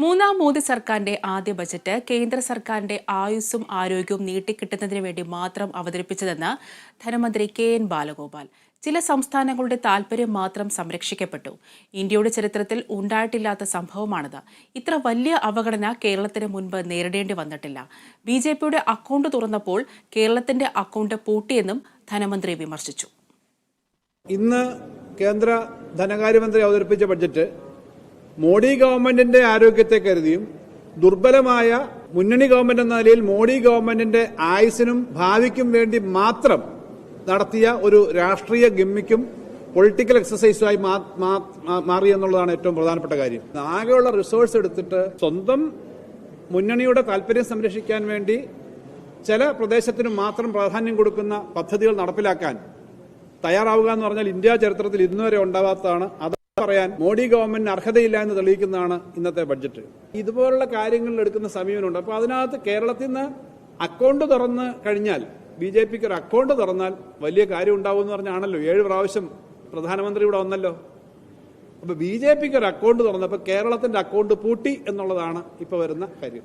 മൂന്നാം മോദി സർക്കാരിന്റെ ആദ്യ ബജറ്റ് കേന്ദ്ര സർക്കാരിന്റെ ആയുസ്സും ആരോഗ്യവും നീട്ടിക്കിട്ടുന്നതിന് വേണ്ടി മാത്രം അവതരിപ്പിച്ചതെന്ന് ധനമന്ത്രി കെ എൻ ബാലഗോപാൽ. ചില സംസ്ഥാനങ്ങളുടെ താല്പര്യം മാത്രം സംരക്ഷിക്കപ്പെട്ടു. ഇന്ത്യയുടെ ചരിത്രത്തിൽ ഉണ്ടായിട്ടില്ലാത്ത സംഭവമാണിത്. ഇത്ര വലിയ അവഗണന കേരളത്തിന് മുൻപ് നേരിടേണ്ടി വന്നിട്ടില്ല. ബി ജെ പിയുടെ അക്കൗണ്ട് തുറന്നപ്പോൾ കേരളത്തിന്റെ അക്കൗണ്ട് പൂട്ടിയെന്നും ധനമന്ത്രി വിമർശിച്ചു. ഇന്ന് കേന്ദ്ര ധനകാര്യമന്ത്രി അവതരിപ്പിച്ച ബഡ്ജറ്റ് മോഡി ഗവൺമെന്റിന്റെ ആരോഗ്യത്തെ കരുതിയും ദുർബലമായ മുന്നണി ഗവൺമെന്റ് എന്ന നിലയിൽ മോഡി ഗവൺമെന്റിന്റെ ആയുസിനും ഭാവിക്കും വേണ്ടി മാത്രം നടത്തിയ ഒരു രാഷ്ട്രീയ ഗമ്മിക്കും പൊളിറ്റിക്കൽ എക്സസൈസുമായി മാറി എന്നുള്ളതാണ് ഏറ്റവും പ്രധാനപ്പെട്ട കാര്യം. ആകെയുള്ള റിസോഴ്സ് എടുത്തിട്ട് സ്വന്തം മുന്നണിയുടെ താല്പര്യം സംരക്ഷിക്കാൻ വേണ്ടി ചില പ്രദേശത്തിന് മാത്രം പ്രാധാന്യം കൊടുക്കുന്ന പദ്ധതികൾ നടപ്പിലാക്കാൻ തയ്യാറാവുക എന്ന് പറഞ്ഞാൽ ഇന്ത്യ ചരിത്രത്തിൽ ഇന്നുവരെ ഉണ്ടാവാത്തതാണ്. അത് പറയാൻ മോഡി ഗവൺമെന്റിന് അർഹതയില്ല എന്ന് തെളിയിക്കുന്നതാണ് ഇന്നത്തെ ബഡ്ജറ്റ്. ഇതുപോലുള്ള കാര്യങ്ങളിൽ എടുക്കുന്ന സമീപനമുണ്ട്. അപ്പൊ അതിനകത്ത് കേരളത്തിൽ നിന്ന് അക്കൗണ്ട് തുറന്ന് കഴിഞ്ഞാൽ ബി ജെ പിക്ക് ഒരു അക്കൗണ്ട് തുറന്നാൽ വലിയ കാര്യം ഉണ്ടാവും എന്ന് പറഞ്ഞാണല്ലോ. ഏഴ് പ്രാവശ്യം പ്രധാനമന്ത്രി ഇവിടെ വന്നല്ലോ. അപ്പൊ ബി ജെ പിക്ക് ഒരു അക്കൗണ്ട് തുറന്നപ്പോൾ കേരളത്തിന്റെ അക്കൗണ്ട് പൂട്ടി എന്നുള്ളതാണ് ഇപ്പൊ വരുന്ന കാര്യം.